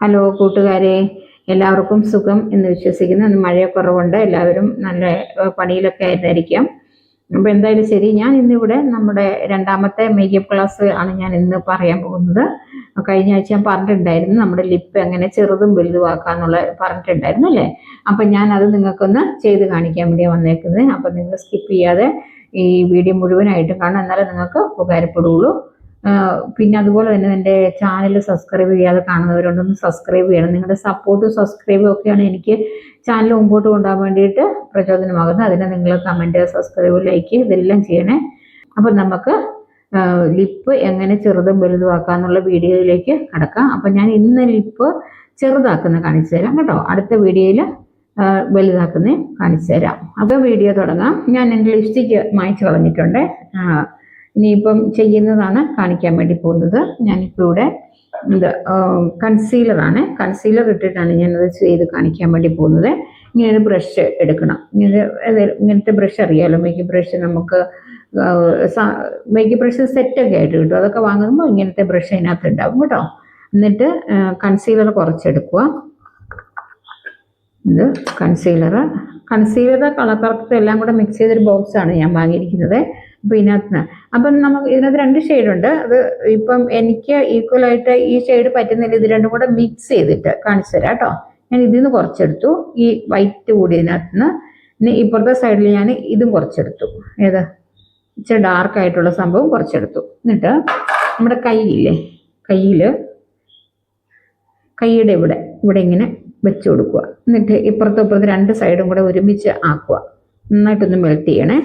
Hello കൂട്ടുകാരെ എല്ലാവർക്കും സുഖം എന്ന് വിശ്വസിക്കുന്നു. ഇന്ന് മഴയൊക്കെ എല്ലാവരും നല്ല പണിയിലൊക്കെ ആയിരുന്നിരിക്കാം അപ്പോൾ എന്തായാലും ശരി ഞാൻ ഇന്നിവിടെ നമ്മുടെ രണ്ടാമത്തെ മേക്കപ്പ് ക്ലാസ് ആണ് ഞാൻ ഇന്ന് പറയാൻ പോകുന്നത്. കഴിഞ്ഞ ആഴ്ച ഞാൻ പറഞ്ഞിട്ടുണ്ടായിരുന്നു നമ്മുടെ ലിപ്പ് എങ്ങനെ ചെറുതും വലുതുമാക്കാന്നുള്ള പറഞ്ഞിട്ടുണ്ടായിരുന്നു അല്ലേ? അപ്പം ഞാൻ അത് നിങ്ങൾക്കൊന്ന് ചെയ്ത് കാണിക്കാൻ വേണ്ടി വന്നേക്കുന്നത്. അപ്പം നിങ്ങൾ സ്കിപ്പ് ചെയ്യാതെ ഈ വീഡിയോ മുഴുവനായിട്ട് കാണാം എന്നാലേ നിങ്ങൾക്ക് ഉപകാരപ്പെടുകയുള്ളൂ. പിന്നെ അതുപോലെ തന്നെ എന്റെ ചാനൽ സബ്സ്ക്രൈബ് ചെയ്യാതെ കാണുന്നവരുണ്ടൊന്ന് സബ്സ്ക്രൈബ് ചെയ്യണം. നിങ്ങളുടെ സപ്പോർട്ടും സബ്സ്ക്രൈബും ഒക്കെയാണ് എനിക്ക് ചാനൽ മുമ്പോട്ട് കൊണ്ടുപോകാൻ വേണ്ടിയിട്ട് പ്രചോദനമാകുന്നത്. അതിന് നിങ്ങൾ കമന്റ് സബ്സ്ക്രൈബ് ലൈക്ക് ഇതെല്ലാം ചെയ്യണേ. അപ്പം നമുക്ക് ലിപ്പ് എങ്ങനെ ചെറുതും വലുതുമാക്കാം എന്നുള്ള വീഡിയോയിലേക്ക് കടക്കാം. അപ്പം ഞാൻ ഇന്ന് ലിപ്പ് ചെറുതാക്കുന്ന കാണിച്ചു തരാം കേട്ടോ. അടുത്ത വീഡിയോയിൽ വലുതാക്കുന്ന കാണിച്ചു തരാം. അപ്പോൾ വീഡിയോ തുടങ്ങാം. ഞാൻ എന്റെ ലിപ്സ്റ്റിക്ക് മായ്ച്ചു കളഞ്ഞിട്ടുണ്ട്. ഇനിയിപ്പം ചെയ്യുന്നതാണ് കാണിക്കാൻ വേണ്ടി പോകുന്നത്. ഞാനിപ്പോൾ ഇവിടെ ഇത് കൺസീലറാണ് കൺസീലർ ഇട്ടിട്ടാണ് ഞാനത് ചെയ്ത് കാണിക്കാൻ വേണ്ടി പോകുന്നത്. ഇങ്ങനൊരു ബ്രഷ് എടുക്കണം. ഇങ്ങനെ ഇങ്ങനത്തെ ബ്രഷ് അറിയാമല്ലോ മേക്കപ്പ് ബ്രഷ് നമുക്ക് മേക്കപ്പ് ബ്രഷ് സെറ്റൊക്കെ ആയിട്ട് കിട്ടും. അതൊക്കെ വാങ്ങുമ്പോൾ ഇങ്ങനത്തെ ബ്രഷ് അതിനകത്ത് ഉണ്ടാവും കേട്ടോ. എന്നിട്ട് കൺസീലർ കുറച്ചെടുക്കുക. ഇത് കൺസീലർ കൺസീലർ കളർ കറക്റ്റ് എല്ലാം കൂടെ മിക്സ് ചെയ്തൊരു ബോക്സാണ് ഞാൻ വാങ്ങിയിരിക്കുന്നത്. അപ്പോൾ അപ്പം നമുക്ക് ഇതിനകത്ത് രണ്ട് ഷെയ്ഡുണ്ട്. അത് ഇപ്പം എനിക്ക് ഈക്വലായിട്ട് ഈ ഷെയ്ഡ് പറ്റുന്നില്ല. ഇത് രണ്ടും കൂടെ മിക്സ് ചെയ്തിട്ട് കാണിച്ചു തരാം കേട്ടോ. ഞാൻ ഇതിൽ നിന്ന് കുറച്ചെടുത്തു. ഈ വൈറ്റ് കൂടി ഇതിനകത്ത് നിന്ന് ഇപ്പുറത്തെ സൈഡിൽ ഞാൻ ഇതും കുറച്ചെടുത്തു. ഏത്? ഇച്ചിരി ഡാർക്ക് ആയിട്ടുള്ള സംഭവം കുറച്ചെടുത്തു. എന്നിട്ട് നമ്മുടെ കൈയില്ലേ? കയ്യിൽ കൈയുടെ ഇവിടെ. ഇവിടെ ഇങ്ങനെ വെച്ച് കൊടുക്കുക. എന്നിട്ട് ഇപ്പുറത്തും ഇപ്പുറത്ത് രണ്ട് സൈഡും കൂടെ ഒരുമിച്ച് ആക്കുക. നന്നായിട്ടൊന്ന് മെൽറ്റ് ചെയ്യണേ.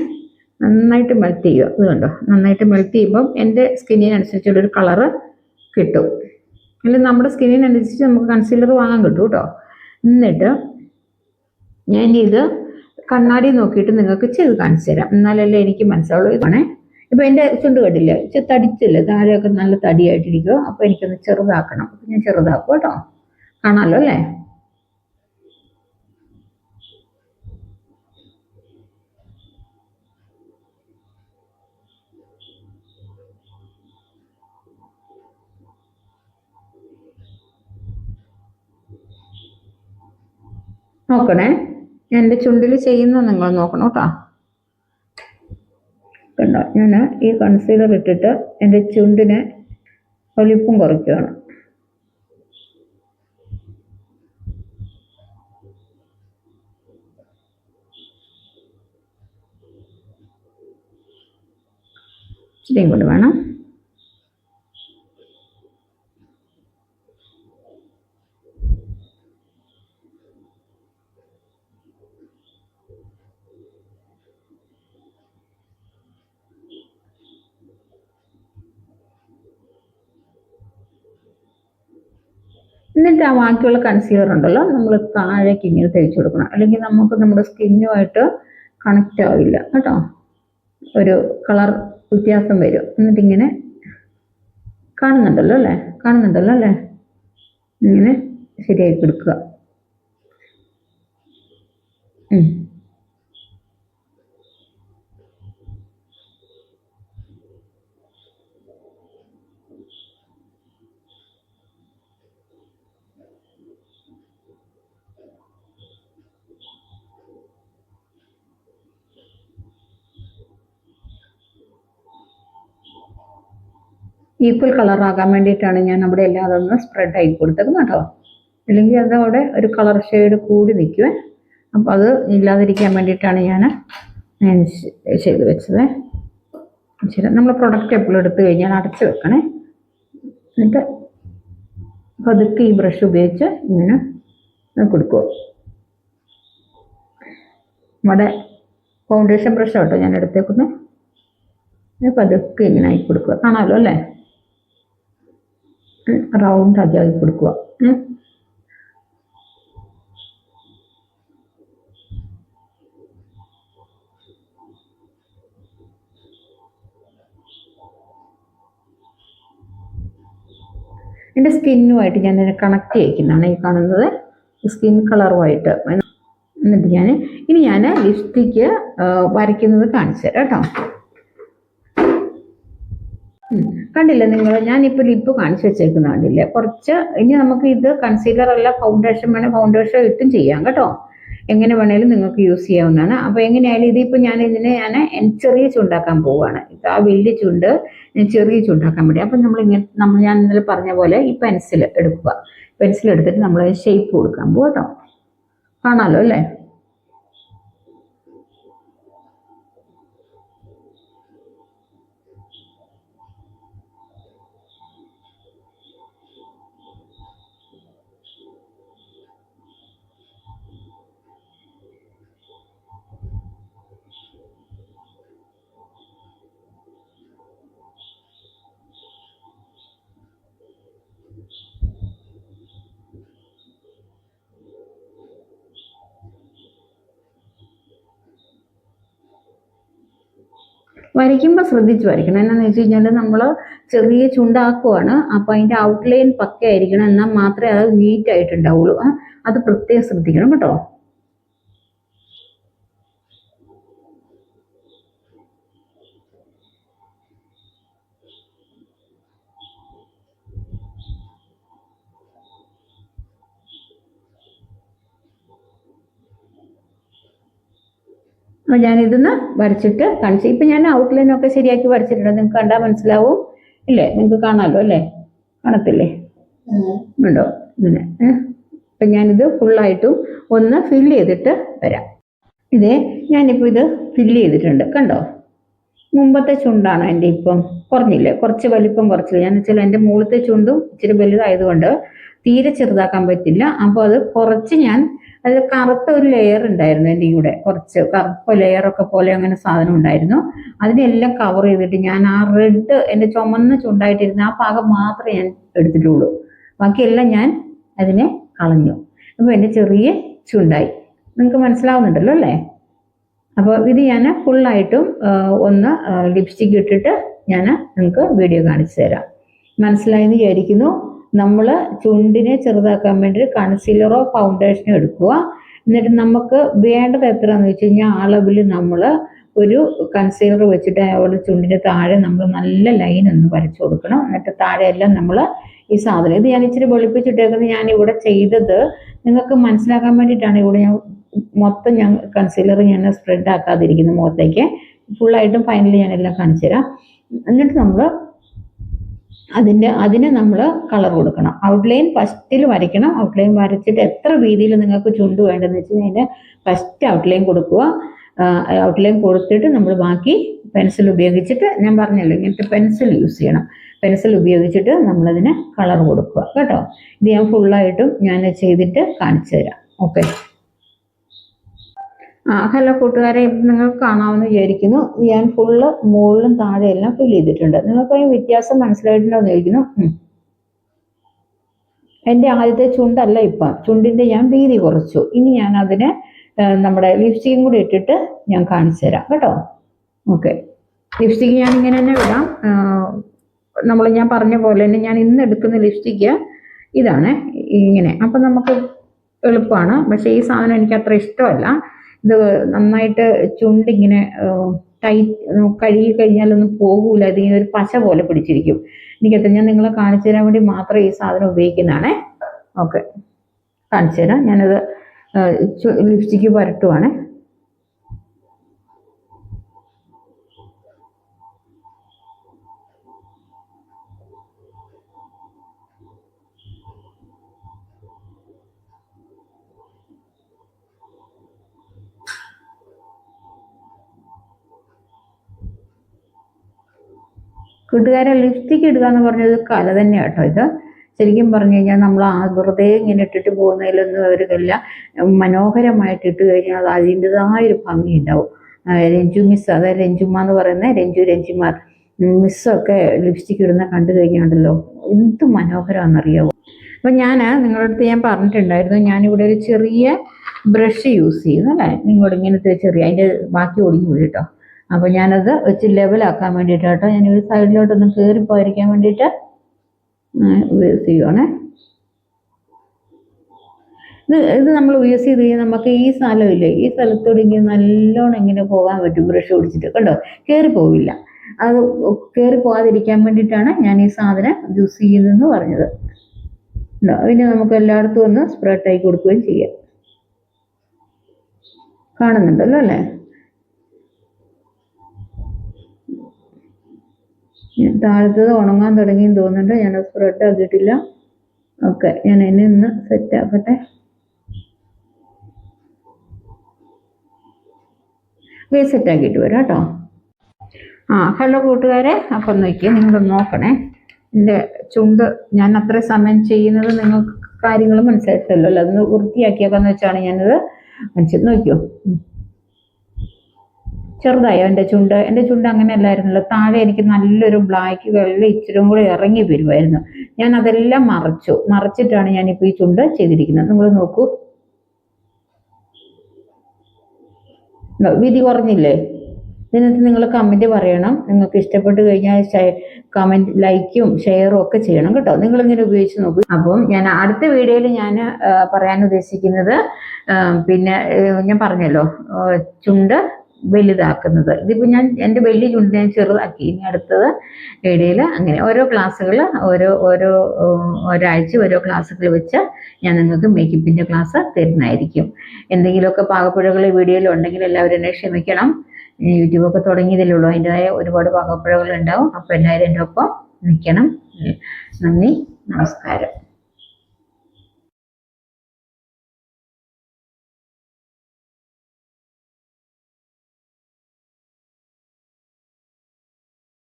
നന്നായിട്ട് മെൽറ്റ് ചെയ്യുക. ഇത് കണ്ടോ? നന്നായിട്ട് മെൽറ്റ് ചെയ്യുമ്പം എന്റെ സ്കിന്നിനനുസരിച്ചുള്ളൊരു കളറ് കിട്ടും. അല്ലെങ്കിൽ നമ്മുടെ സ്കിന്നിനനുസരിച്ച് നമുക്ക് കൺസീലർ വാങ്ങാൻ കിട്ടും കേട്ടോ. എന്നിട്ട് ഞാൻ ഇത് കണ്ണാടി നോക്കിയിട്ട് നിങ്ങൾക്ക് ചെയ്ത് കാണിച്ചു തരാം. എന്നാലല്ലേ എനിക്ക് മനസ്സിലാവുള്ളൂ ഇതാണേ ഇപ്പം എന്റെ ചുണ്ട് കണ്ടില്ല? തടിച്ചില്ലേ? താഴെയൊക്കെ നല്ല തടിയായിട്ടിരിക്കുമോ അപ്പോൾ എനിക്കൊന്ന് ചെറുതാക്കണം. അപ്പം ഞാൻ ചെറുതാക്കും കേട്ടോ. കാണാമല്ലോ അല്ലേ? നോക്കണേ. എന്റെ ചുണ്ടിൽ ചെയ്യുന്നത് നിങ്ങൾ നോക്കണം കേട്ടോ. കണ്ടോ? ഞാൻ ഈ കൺസീലർ ഇട്ടിട്ട് എന്റെ ചുണ്ടിനെ ഒലിപ്പും കുറയ്ക്കുകയാണ്. ഇച്ചിരിയും കൂടി വേണം. എന്നിട്ട് ആ ബാക്കിയുള്ള കൺസീലർ ഉണ്ടല്ലോ നമ്മൾ താഴേക്ക് ഇങ്ങനെ തേച്ച് കൊടുക്കണം. അല്ലെങ്കിൽ നമുക്ക് നമ്മുടെ സ്കിന്നുമായിട്ട് കണക്റ്റ് ആവില്ല. കേട്ടോ? ഒരു കളർ വ്യത്യാസം വരും. എന്നിട്ടിങ്ങനെ കാണുന്നുണ്ടല്ലോ അല്ലേ? കാണുന്നുണ്ടല്ലോ അല്ലേ? ഇങ്ങനെ ശരിയാക്കി എടുക്കുക ഈക്വൽ കളറാകാൻ വേണ്ടിയിട്ടാണ് ഞാൻ അവിടെ എല്ലാം അതൊന്ന് സ്പ്രെഡ് ആക്കി കൊടുത്തത് കേട്ടോ. അല്ലെങ്കിൽ അതവിടെ ഒരു കളർ ഷെയ്ഡ് കൂടി നിൽക്കുവേ. അപ്പോൾ അത് ഇല്ലാതിരിക്കാൻ വേണ്ടിയിട്ടാണ് ഞാൻ ചെയ്ത് വെച്ചത്. ശരി നമ്മൾ പ്രൊഡക്റ്റ് എപ്പോഴും എടുത്തു കഴിഞ്ഞാൽ അടച്ചു വെക്കണേ. എന്നിട്ട് പതുക്കെ ഈ ബ്രഷ് ഉപയോഗിച്ച് ഇങ്ങനെ കൊടുക്കുക. നമ്മുടെ ഫൗണ്ടേഷൻ ബ്രഷ് കേട്ടോ ഞാൻ എടുത്തേക്കുന്നത്. പതുക്കെ ഇങ്ങനെ ആയി കൊടുക്കുക. കാണാമല്ലോ അല്ലേ? റൗണ്ട് ആക്കി കൊടുക്കുക. എന്റെ സ്കിന്നുമായിട്ട് ഞാൻ കണക്ട് ചെയ്യിക്കുന്നതാണ് ഈ കാണുന്നത്. സ്കിൻ കളറുമായിട്ട്. എന്നിട്ട് ഞാൻ ഇനി ഞാൻ ലിപ്സ്റ്റിക്ക് വരയ്ക്കുന്നത് കാണിച്ചു തരാം കേട്ടോ. കണ്ടില്ലേ നിങ്ങൾ? ഞാനിപ്പോൾ ലിപ്പ് കാണിച്ചു വെച്ചേക്കുന്ന കണ്ടില്ലേ? കുറച്ച് ഇനി നമുക്ക് ഇത് കൺസീലർ അല്ല ഫൗണ്ടേഷൻ വേണേൽ ഫൗണ്ടേഷൻ ഇട്ടും ചെയ്യാം കേട്ടോ. എങ്ങനെ വേണേലും നിങ്ങൾക്ക് യൂസ് ചെയ്യാവുന്നതാണ്. അപ്പോൾ എങ്ങനെയായാലും ഇതിപ്പോൾ ഞാൻ ഇതിനെ ഞാൻ ചെറിയ ചുണ്ടാക്കാൻ പോവുകയാണ് ആ വലിയ ചുണ്ട് ഞാൻ ചെറിയ ചുണ്ടാക്കാൻ വേണ്ടി. അപ്പം നമ്മൾ ഇങ്ങനെ നമ്മൾ ഞാൻ ഇന്നലെ പറഞ്ഞ പോലെ ഈ പെൻസിൽ എടുക്കുക. പെൻസിൽ എടുത്തിട്ട് നമ്മൾ ഷേപ്പ് കൊടുക്കാൻ പോകും കേട്ടോ കാണാമല്ലോ അല്ലേ? വരയ്ക്കുമ്പോൾ ശ്രദ്ധിച്ച് വരയ്ക്കണം. എന്നാന്ന് വെച്ച് കഴിഞ്ഞാൽ നമ്മൾ ചെറിയ ചുണ്ടാക്കുവാണ്. അപ്പോൾ അതിന്റെ ഔട്ട്ലൈൻ പക്കയായിരിക്കണം. എന്നാൽ മാത്രമേ അത് നീറ്റ് ആയിട്ടുണ്ടാവുള്ളൂ. ആ, അത് പ്രത്യേകം ശ്രദ്ധിക്കണം കേട്ടോ. അപ്പോൾ ഞാനിതൊന്ന് വരച്ചിട്ട് കാണിച്ചു. ഇപ്പം ഞാൻ ഔട്ട്ലൈനൊക്കെ ശരിയാക്കി വരച്ചിട്ടുണ്ട്. നിങ്ങൾക്ക് കണ്ടാൽ മനസ്സിലാവും. ഇല്ലേ? നിങ്ങൾക്ക് കാണാമല്ലോ അല്ലേ? കാണത്തില്ലേ? ഉണ്ടോ? ഇങ്ങനെ അപ്പം ഞാനിത് ഫുള്ളായിട്ടും ഒന്ന് ഫില്ല് ചെയ്തിട്ട് വരാം. ഇതേ ഞാനിപ്പോൾ ഇത് ഫില്ല് ചെയ്തിട്ടുണ്ട്. കണ്ടോ? മുമ്പത്തെ ചുണ്ടാണ് എന്റെ ഇപ്പം കുറഞ്ഞില്ലേ? കുറച്ച് വലിപ്പം കുറച്ചില്ല? ഞാൻ വെച്ചാൽ എന്റെ മുകളിലത്തെ ചുണ്ടും ഇച്ചിരി വലുതായതുകൊണ്ട് തീരെ ചെറുതാക്കാൻ പറ്റില്ല. അപ്പോൾ അത് കുറച്ച് ഞാൻ അത് കറുത്ത ഒരു ലെയർ ഉണ്ടായിരുന്നു എന്റെ കൂടെ. കുറച്ച് കറുപ്പ് ലെയറൊക്കെ പോലെ അങ്ങനെ സാധനം ഉണ്ടായിരുന്നു. അതിനെല്ലാം കവർ ചെയ്തിട്ട് ഞാൻ ആ റെഡ് എന്റെ ചുമന്ന ചുണ്ടായിട്ടിരുന്ന ആ ഭാഗം മാത്രമേ ഞാൻ എടുത്തിട്ടുള്ളൂ. ബാക്കിയെല്ലാം ഞാൻ അതിനെ കളഞ്ഞു. അപ്പോൾ എന്റെ ചെറിയ ചുണ്ടായി. നിങ്ങൾക്ക് മനസ്സിലാവുന്നുണ്ടല്ലോ അല്ലേ? അപ്പോൾ ഇത് ഞാൻ ഫുള്ളായിട്ടും ഒന്ന് ലിപ്സ്റ്റിക് ഇട്ടിട്ട് ഞാൻ നിങ്ങൾക്ക് വീഡിയോ കാണിച്ചു തരാം. മനസ്സിലായെന്ന് വിചാരിക്കുന്നു. നമ്മൾ ചുണ്ടിനെ ചെറുതാക്കാൻ വേണ്ടി കൺസീലറോ ഫൗണ്ടേഷനോ എടുക്കുക. എന്നിട്ട് നമുക്ക് വേണ്ടത് എത്രയാണെന്ന് വെച്ച് കഴിഞ്ഞാൽ അളവിൽ നമ്മൾ ഒരു കൺസീലർ വെച്ചിട്ട് അവിടെ ചുണ്ടിന്റെ താഴെ നമ്മൾ നല്ല ലൈൻ ഒന്ന് വരച്ചു കൊടുക്കണം. എന്നിട്ട് താഴെയെല്ലാം നമ്മൾ ഈ സാധനം ഇത് ഞാൻ ഇച്ചിരി വെളുപ്പിച്ചിട്ടേക്കുന്നത് ഞാൻ ഇവിടെ ചെയ്തത് നിങ്ങൾക്ക് മനസ്സിലാക്കാൻ വേണ്ടിയിട്ടാണ്. ഇവിടെ ഞാൻ മൊത്തം ഞാൻ കൺസീലർ ഞാൻ സ്പ്രെഡ് ആക്കാതിരിക്കുന്നത് മുഖത്തേക്ക്. ഫുള്ളായിട്ടും ഫൈനലി ഞാനെല്ലാം എല്ലാം കാണിച്ചു തരാം എന്നിട്ട് നമ്മൾ അതിന്റെ അതിന് നമ്മൾ കളർ കൊടുക്കണം. ഔട്ട്ലൈൻ ഫസ്റ്റിൽ വരയ്ക്കണം. ഔട്ട്ലൈൻ വരച്ചിട്ട് എത്ര വീതിയിൽ നിങ്ങൾക്ക് ചുണ്ട് വേണ്ടതെന്ന് വെച്ച് കഴിഞ്ഞാൽ അതിന്റെ ഫസ്റ്റ് ഔട്ട്ലൈൻ കൊടുക്കുക. ഔട്ട്ലൈൻ കൊടുത്തിട്ട് നമ്മൾ ബാക്കി പെൻസിൽ ഉപയോഗിച്ചിട്ട് ഞാൻ പറഞ്ഞല്ലോ ഇങ്ങനത്തെ പെൻസിൽ യൂസ് ചെയ്യണം. പെൻസിൽ ഉപയോഗിച്ചിട്ട് നമ്മളതിന് കളർ കൊടുക്കുക. കേട്ടോ? ഇത് ഞാൻ ഫുള്ളായിട്ടും ഞാൻ ചെയ്തിട്ട് കാണിച്ചു തരാം. ഓക്കെ ഹലോ കൂട്ടുകാരെ നിങ്ങൾക്ക് കാണാമെന്ന് വിചാരിക്കുന്നു. ഞാൻ ഫുള്ള് മുകളിലും താഴെയെല്ലാം ഫിൽ ചെയ്തിട്ടുണ്ട്. നിങ്ങൾക്ക് അതിന് വ്യത്യാസം മനസ്സിലായിട്ടുണ്ടോ എന്ന് ചോദിക്കുന്നു. എന്റെ ആദ്യത്തെ ചുണ്ടല്ല ഇപ്പം. ചുണ്ടിന്റെ ഞാൻ വീതി കുറച്ചു. ഇനി ഞാൻ അതിന് നമ്മുടെ ലിപ്സ്റ്റിക്കും കൂടി ഇട്ടിട്ട് ഞാൻ കാണിച്ചു തരാം. കേട്ടോ? ഓക്കെ ലിപ്സ്റ്റിക്ക് ഞാൻ ഇങ്ങനെ തന്നെ വിടാം നമ്മൾ ഞാൻ പറഞ്ഞ പോലെ തന്നെ ഞാൻ ഇന്ന് എടുക്കുന്ന ലിപ്സ്റ്റിക്ക് ഇതാണ്. ഇങ്ങനെ. അപ്പം നമുക്ക് എളുപ്പമാണ് പക്ഷേ ഈ സാധനം എനിക്ക് അത്ര ഇഷ്ടമല്ല. ഇത് നന്നായിട്ട് ചുണ്ടിങ്ങനെ ടൈറ്റ് കഴുകി കഴിഞ്ഞാലൊന്നും പോകൂല. ഇതിങ്ങനെ ഒരു പശ പോലെ പിടിച്ചിരിക്കും. എനിക്കത്ര ഞാൻ നിങ്ങളെ കാണിച്ചു തരാൻ വേണ്ടി മാത്രം ഈ സാധനം ഉപയോഗിക്കുന്നതാണേ. ഓക്കെ. കാണിച്ചു തരാം. ഞാനത് ലിപ്സ്റ്റിക്ക് പുരട്ടുവാണേ. കൂട്ടുകാരെ ലിപ്സ്റ്റിക് ഇടുക എന്ന് പറഞ്ഞത് കല തന്നെയാണ് കേട്ടോ ഇത്. ശരിക്കും പറഞ്ഞു കഴിഞ്ഞാൽ നമ്മൾ ആ വെറുതെ ഇങ്ങനെ ഇട്ടിട്ട് പോകുന്നതിലൊന്നും അവരില്ല മനോഹരമായിട്ട് ഇട്ട് കഴിഞ്ഞാൽ അത് അതിന്റെതായ ഒരു ഭംഗി ഉണ്ടാവും രഞ്ജു മിസ് അതായത് രഞ്ജുമ്മ എന്ന് പറയുന്ന രഞ്ജു രഞ്ജിമാർ മിസ്സൊക്കെ ലിപ്സ്റ്റിക് ഇടുന്ന കണ്ടു കഴിഞ്ഞാണ്ടല്ലോ എന്ത് മനോഹരമാണെന്നറിയാവോ? അപ്പം ഞാൻ നിങ്ങളുടെ അടുത്ത് ഞാൻ പറഞ്ഞിട്ടുണ്ടായിരുന്നു ഞാനിവിടെ ഒരു ചെറിയ ബ്രഷ് യൂസ് ചെയ്യുന്നു അല്ലേ? നിങ്ങളോട് ഇങ്ങനത്തെ ചെറിയ അതിന്റെ ബാക്കി ഒടിഞ്ഞു പോയി കേട്ടോ അപ്പോൾ ഞാനത് വെച്ച് ലെവലാക്കാൻ വേണ്ടിയിട്ട് കേട്ടോ ഞാൻ ഒരു സൈഡിലോട്ടൊന്ന് കയറി പോയിരിക്കാൻ വേണ്ടിയിട്ട് യൂസ് ചെയ്യുവാണേ. ഇത് ഇത് നമ്മൾ യൂസ് ചെയ്ത് കഴിഞ്ഞാൽ നമുക്ക് ഈ സ്ഥലമില്ലേ ഈ സ്ഥലത്തോടെ ഇങ്ങനെ നല്ലോണം ഇങ്ങനെ പോകാൻ പറ്റും ബ്രഷ് പിടിച്ചിട്ട്. കണ്ടോ? കയറി പോവില്ല അത് കയറി പോകാതിരിക്കാൻ വേണ്ടിയിട്ടാണ് ഞാൻ ഈ സാധനം യൂസ് ചെയ്യുന്നതെന്ന് പറഞ്ഞത്? പിന്നെ നമുക്ക് എല്ലായിടത്തും ഒന്ന് സ്പ്രെഡ് ആയി കൊടുക്കുകയും ചെയ്യാം. കാണുന്നുണ്ടല്ലോ അല്ലേ ഞാൻ താഴത്തത് ഉണങ്ങാൻ തുടങ്ങിയെന്ന് തോന്നുന്നുണ്ട്. ഞാൻ സ്പ്രെഡ് ആക്കിയിട്ടില്ല. ഓക്കെ ഞാൻ എന്നെ ഒന്ന് സെറ്റ് ആക്കട്ടെ. വേ സെറ്റ് ആക്കിയിട്ട് വരാം കേട്ടോ. ആ ഹലോ കൂട്ടുകാരെ. അപ്പം നോക്കിയേ നിങ്ങൾ നോക്കണേ. എന്റെ ചുണ്ട് ഞാൻ അത്ര സമയം ചെയ്യുന്നത് നിങ്ങൾക്ക് കാര്യങ്ങൾ മനസ്സിലായിട്ടല്ലോ അതൊന്ന് വൃത്തിയാക്കിയേക്കാന്ന് വെച്ചാണ് ഞാനത് മനസ്സിൽ നോക്കിയോ. ചെറുതായോ. എന്റെ ചുണ്ട് എന്റെ ചുണ്ട് അങ്ങനെ അല്ലായിരുന്നല്ലോ താഴെ എനിക്ക് നല്ലൊരു ബ്ലാക്ക് വെള്ള ഇച്ചിരും കൂടെ ഇറങ്ങി വരുമായിരുന്നു ഞാൻ അതെല്ലാം മറച്ചു. മറച്ചിട്ടാണ് ഞാനിപ്പോൾ ഈ ചുണ്ട് ചെയ്തിരിക്കുന്നത്. നിങ്ങൾ നോക്കൂ. വിധി കുറഞ്ഞില്ലേ? ഇതിനകത്ത് നിങ്ങൾ കമന്റ് പറയണം. നിങ്ങൾക്ക് ഇഷ്ടപ്പെട്ട് കഴിഞ്ഞാൽ കമന്റ് ലൈക്കും ഷെയറും ഒക്കെ ചെയ്യണം കേട്ടോ. നിങ്ങളിങ്ങനെ ഉപയോഗിച്ച് നോക്കും. അപ്പം ഞാൻ അടുത്ത വീഡിയോയിൽ ഞാൻ പറയാൻ ഉദ്ദേശിക്കുന്നത് പിന്നെ ഞാൻ പറഞ്ഞല്ലോ ചുണ്ട് വലുതാക്കുന്നത്. ഇതിപ്പോൾ ഞാൻ എന്റെ വലിയ ചുണ്ട് ഞാൻ ചെറുതാക്കി. ഇനി അടുത്തത് ഇടയിൽ അങ്ങനെ ഓരോ ക്ലാസ്സുകൾ ഓരോ ഓരോ ഒരാഴ്ച ഓരോ ക്ലാസ്സുകൾ വെച്ച് ഞാൻ നിങ്ങൾക്ക് മേക്കപ്പിന്റെ ക്ലാസ് തരുന്നതായിരിക്കും. എന്തെങ്കിലുമൊക്കെ പാകപ്പുഴകൾ വീഡിയോയിൽ ഉണ്ടെങ്കിൽ എല്ലാവരും എന്നെ ക്ഷമിക്കണം. യൂട്യൂബൊക്കെ ഉള്ളൂ. അതിന്റെതായ ഒരുപാട് പാകപ്പുഴകൾ ഉണ്ടാവും. അപ്പോൾ എല്ലാവരും എന്റെ ഒപ്പം നിൽക്കണം. നന്ദി. നമസ്കാരം.